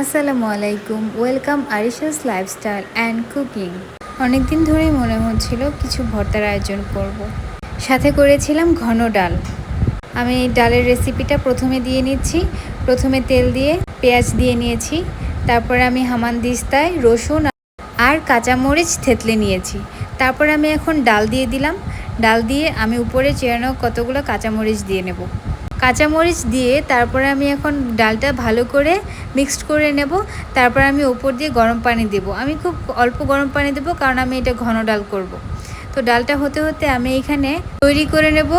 আসসালামু আলাইকুম। Welcome Arisha's lifestyle and cooking. অনেক দিন ধরেই মনে হচ্ছিল কিছু ভর্তার আয়োজন করব। সাথে করেছিলাম ঘন ডাল। আমি ডালের রেসিপিটা প্রথমে দিয়ে নিচ্ছি। প্রথমে তেল দিয়ে পেঁয়াজ দিয়ে নিয়েছি। তারপরে আমি হামান দিস্তায় রসুন আর কাঁচামরিচ থেতলে নিয়েছি। তারপর আমি এখন ডাল দিয়ে দিলাম। ডাল দিয়ে আমি উপরে চেরানো কতগুলো কাঁচামরিচ দিয়ে নেব। কাঁচামরিচ দিয়ে তারপরে আমি এখন ডালটা ভালো করে মিক্সড করে নেব। তারপর আমি ওপর দিয়ে গরম পানি দেব। আমি খুব অল্প গরম পানি দেব কারণ আমি এটা ঘন ডাল করব। তো ডালটা হতে হতে আমি এখানে তৈরি করে নেব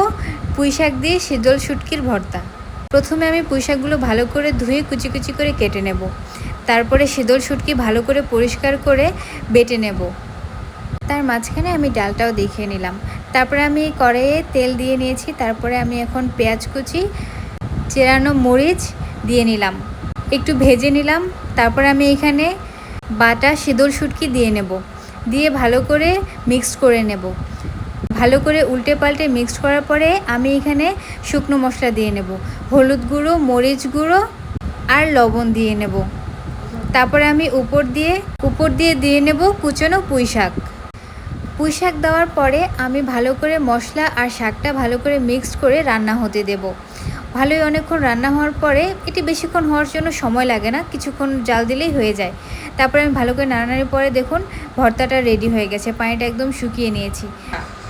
পুঁই শাক দিয়ে শীতল শুটকির ভর্তা। প্রথমে আমি পুঁই শাকগুলো ভালো করে ধুয়ে কুচি কুচি করে কেটে নেব। তারপরে শীতল শুটকি ভালো করে পরিষ্কার করে বেটে নেব। তার মাঝখানে আমি ডালটাও দেখিয়ে নিলাম। তারপরে আমি কড়াইয়ে তেল দিয়ে নিয়েছি, তারপরে আমি এখন পেঁয়াজ কুচি, চেরানো মরিচ দিয়ে নিলাম। একটু ভেজে নিলাম, তারপরে আমি এখানে বাটা শীতল শুটকি দিয়ে নেব। দিয়ে ভালো করে মিক্সড করে নেব। ভালো করে উল্টে পাল্টে মিক্সড করার পরে আমি এখানে শুকনো মশলা দিয়ে নেব। হলুদ গুঁড়ো, মরিচ গুঁড়ো আর লবণ দিয়ে নেব। তারপরে আমি উপর দিয়ে উপর দিয়ে দিয়ে নেব কুচনো পুঁই শাক পুঁই শাক দেওয়ার পরে আমি ভালো করে মশলা আর শাকটা ভালো করে মিক্সড করে রান্না হতে দেব। ভালোই অনেকক্ষণ রান্না হওয়ার পরে এটি বেশিক্ষণ হওয়ার জন্য সময় লাগে না, কিছুক্ষণ জাল দিলেই হয়ে যায়। তারপরে আমি ভালো করে নাড়ানাড়ি পরে দেখুন ভর্তাটা রেডি হয়ে গেছে, পানিটা একদম শুকিয়ে নিয়েছি।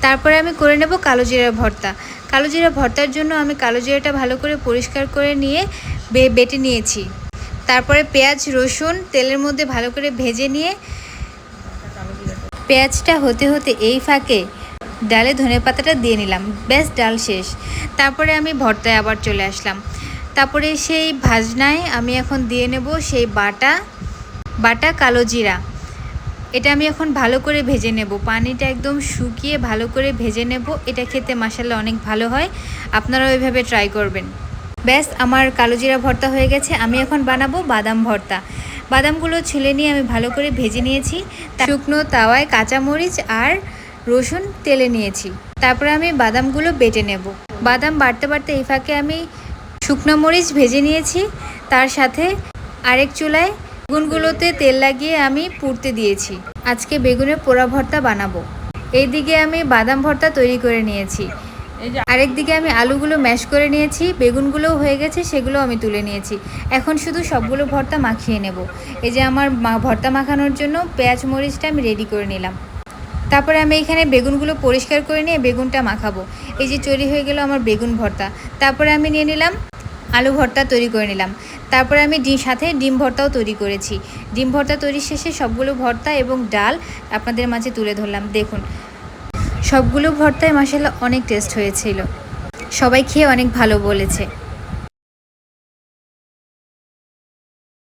তারপরে আমি করে নেব কালো জিরা ভর্তা। কালো জিরা ভর্তার জন্য আমি কালো জিরাটা ভালো করে পরিষ্কার করে নিয়ে বেটে নিয়েছি। তারপরে পেঁয়াজ, রসুন তেলের মধ্যে ভালো করে ভেজে নিয়ে পেঁয়াজটা হতে হতে এই ফাঁকে ডালে ধনে পাতাটা দিয়ে নিলাম। ব্যাস, ডাল শেষ। তারপরে আমি ভর্তায় আবার চলে আসলাম। তারপরে সেই ভাজনায় আমি এখন দিয়ে নেব সেই বাটা বাটা কালো জিরা। এটা আমি এখন ভালো করে ভেজে নেব। পানিটা একদম শুকিয়ে ভালো করে ভেজে নেব। এটা খেতে মাসাল্লা অনেক ভালো হয়। আপনারা ওইভাবে ট্রাই করবেন। ব্যাস, আমার কালো জিরা ভর্তা হয়ে গেছে। আমি এখন বানাবো বাদাম ভর্তা। বাদামগুলো ছিলে নিয়ে আমি ভালো করে ভেজে নিয়েছি। শুকনো তাওয়ায় কাঁচামরিচ আর রসুন তেলে নিয়েছি। তারপরে আমি বাদামগুলো বেটে নেব। বাদাম বাড়তে বাড়তে এই ফাঁকে আমি শুকনো মরিচ ভেজে নিয়েছি। তার সাথে আরেক চুলায় বেগুনগুলোতে তেল লাগিয়ে আমি পুড়তে দিয়েছি। আজকে বেগুনের পোড়া ভর্তা বানাবো। এইদিকে আমি বাদাম ভর্তা তৈরি করে নিয়েছি। আরেকদিকে আমি আলুগুলো ম্যাশ করে নিয়েছি, বেগুনগুলোও হয়ে গেছে, সেগুলো আমি তুলে নিয়েছি। এখন শুধু সবগুলো ভর্তা মাখিয়ে নেব। এই যে আমার ভর্তা মাখানোর জন্য পেঁয়াজ মরিচটা আমি রেডি করে নিলাম। তারপরে আমি এখানে বেগুনগুলো পরিষ্কার করে নিয়ে বেগুনটা মাখাবো। এই যে তৈরি হয়ে গেল আমার বেগুন ভর্তা। তারপরে আমি নিয়ে নিলাম আলু ভর্তা তৈরি করে নিলাম। তারপরে আমি ডিম, সাথে ডিম ভর্তাও তৈরি করেছি। ডিম ভর্তা তৈরির শেষে সবগুলো ভর্তা এবং ডাল আপনাদের মাঝে তুলে ধরলাম। দেখুন সবগুলো ভর্তায় মাসাল্লাহ অনেক টেস্ট হয়েছিল। সবাই খেয়ে অনেক ভালো বলেছে।